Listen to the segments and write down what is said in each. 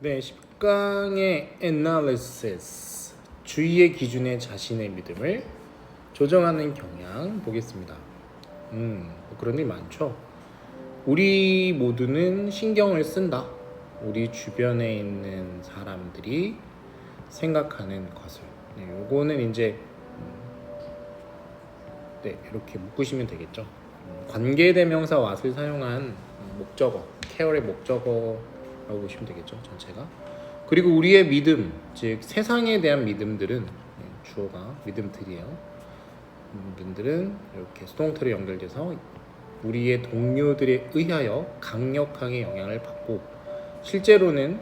네, 10강의 analysis 주의의 기준에 자신의 믿음을 조정하는 경향 보겠습니다. 음, 뭐 그런 일 많죠. 우리 모두는 신경을 쓴다. 우리 주변에 있는 사람들이 생각하는 것을. 네, 요거는 이제 음, 네, 이렇게 묶으시면 되겠죠. 음, 관계대명사 what을 사용한 음, 목적어, 케어의 목적어 라고 보시면 되겠죠. 전체가. 그리고 우리의 믿음, 즉 세상에 대한 믿음들은 네, 주어가 믿음들이에요. 분들은 이렇게 수동태로 연결돼서 우리의 동료들에 의하여 강력하게 영향을 받고 실제로는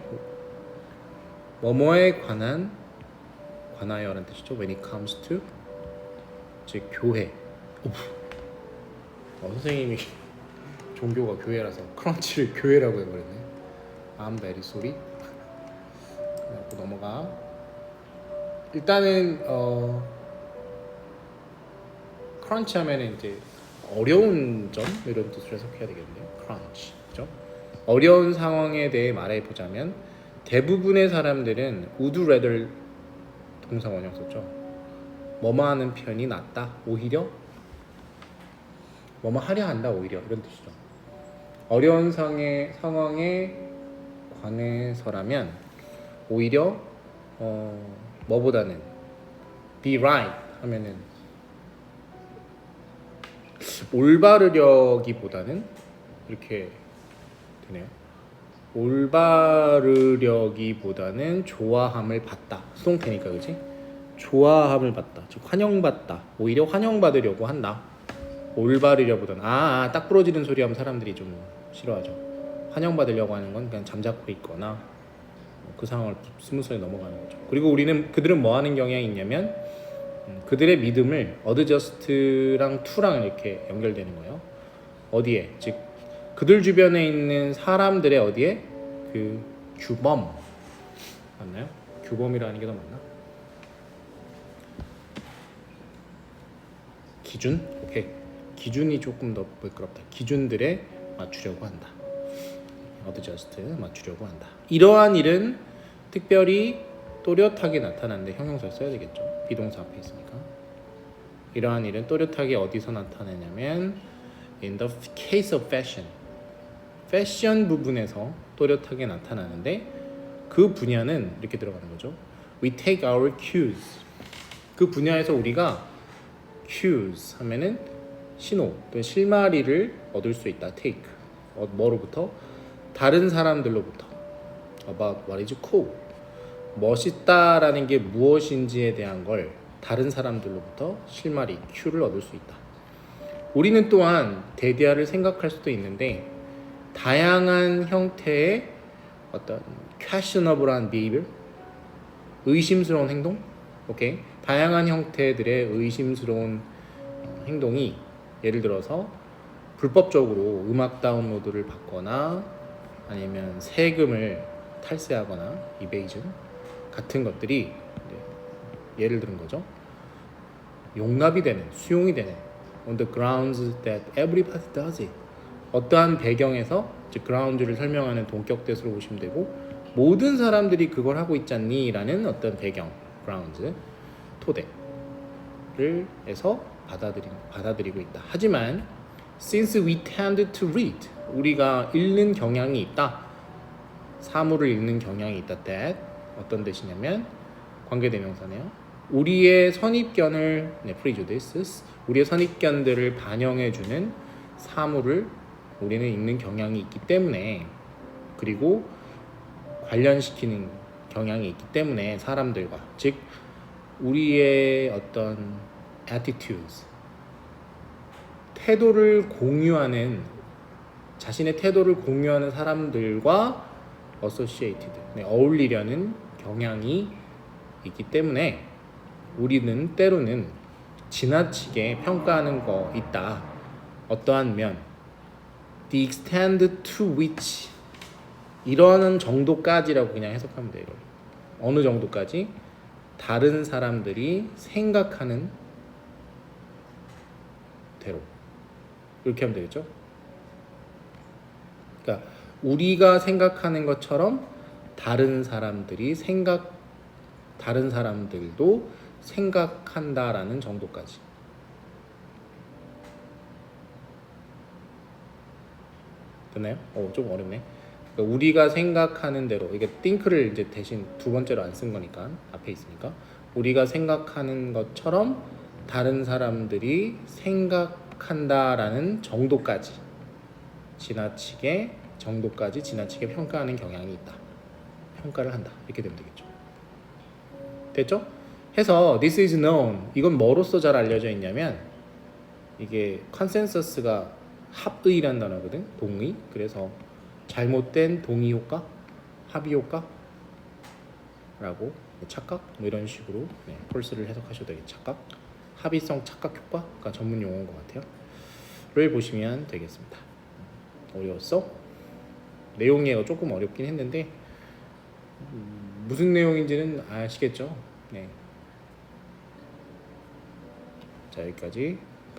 뭐뭐에 관한 관하여라는 뜻이죠. When it comes to 즉 교회. 오. 어, 선생님이 종교가 교회라서 크런치를 교회라고 해버렸네. I'm very sorry. 그래갖고 넘어가. 일단은 어 크런치 하면은 이제 어려운 점 이런 뜻으로 해석해야 되겠네요. 크런치, 그죠? 어려운 상황에 대해 말해 보자면 대부분의 사람들은 would rather 동사 원형 썼죠. 뭐뭐 하는 편이 낫다. 오히려 뭐뭐 하려 한다. 오히려 이런 뜻이죠. 어려운 상의 상황에 관해서라면 오히려 어 뭐보다는 be right 하면은 올바르려기보다는 이렇게 되네요. 올바르려기보다는 좋아함을 받다. 수동태니까 그지? 좋아함을 받다. 즉 환영받다. 오히려 환영받으려고 한다. 올바르려보다는 아, 아, 딱 부러지는 소리 하면 사람들이 좀 싫어하죠. 환영받으려고 하는 건 그냥 잠자코 있거나 그 상황을 스무스하게 넘어가는 거죠. 그리고 우리는 그들은 뭐 하는 경향이 있냐면 음, 그들의 믿음을 어드저스트랑 투랑 이렇게 연결되는 거예요. 어디에? 즉 그들 주변에 있는 사람들의 어디에? 그 규범 맞나요? 규범이라는 게 더 맞나? 기준? 오케이. 기준이 조금 더 부끄럽다. 기준들에 맞추려고 한다. 어드저스트 맞추려고 한다. 이러한 일은 특별히 또렷하게 나타나는데 형용사 써야 되겠죠. 비동사 앞에 있으니까. 이러한 일은 또렷하게 어디서 나타나냐면 in the case of fashion. 패션 부분에서 또렷하게 나타나는데 그 분야는 이렇게 들어가는 거죠. We take our cues. 그 분야에서 우리가 cues 하면은 신호 또는 실마리를 얻을 수 있다. take. 어, 뭐로부터? 다른 사람들로부터. about what is cool. 멋있다라는 게 무엇인지에 대한 걸 다른 사람들로부터 실마리, 큐를 얻을 수 있다. 우리는 또한 데디아를 생각할 수도 있는데 다양한 형태의 어떤 questionable한 behavior, 의심스러운 행동, 오케이, 다양한 형태들의 의심스러운 어, 행동이 예를 들어서 불법적으로 음악 다운로드를 받거나 아니면 세금을 탈세하거나 이베이전 같은 것들이 네, 예를 들은 거죠. 용납이 되는, 수용이 되는 on the grounds that everybody does it. 어떠한 배경에서 즉 grounds를 설명하는 동격 대수로 보시면 되고 모든 사람들이 그걸 하고 있잖니라는 어떤 배경 grounds 토대를 해서 받아들이, 받아들이고 있다. 하지만 since we tend to read 우리가 읽는 경향이 있다. 사물을 읽는 경향이 있다. that 어떤 뜻이냐면 관계대명사네요. 우리의 선입견을 네, prejudices 우리의 선입견들을 반영해주는 사물을 우리는 읽는 경향이 있기 때문에 그리고 관련시키는 경향이 있기 때문에 사람들과 즉 우리의 어떤 attitudes 태도를 공유하는 자신의 태도를 공유하는 사람들과 associated 네, 어울리려는 경향이 있기 때문에 우리는 때로는 지나치게 평가하는 거 있다. 어떠한 면 the extent to which 이러는 정도까지라고 그냥 해석하면 돼요. 어느 정도까지 다른 사람들이 생각하는 대로 이렇게 하면 되겠죠. 그러니까 우리가 생각하는 것처럼 다른 사람들이 생각 다른 사람들도 생각한다라는 정도까지. 됐나요? 어, 좀 어렵네. 그러니까 우리가 생각하는 대로 이게 think를 이제 대신 두 번째로 안 쓴 거니까 앞에 있으니까 우리가 생각하는 것처럼 다른 사람들이 생각 한다라는 정도까지 지나치게 정도까지 지나치게 평가하는 경향이 있다. 평가를 한다. 이렇게 되면 되겠죠. 됐죠? 해서 this is known 이건 뭐로서 잘 알려져 있냐면 이게 컨센서스가 합의란 단어거든. 동의. 그래서 잘못된 동의 효과, 합의 효과라고 뭐 착각 뭐 이런 식으로 네, 폴스를 해석하셔도 되겠 착각, 합의성 착각 효과가 전문 용어인 것 같아요. 를 보시면 되겠습니다. 어려웠어? 내용이 조금 어렵긴 했는데 음, 무슨 내용인지는 아시겠죠? 네. 자 여기까지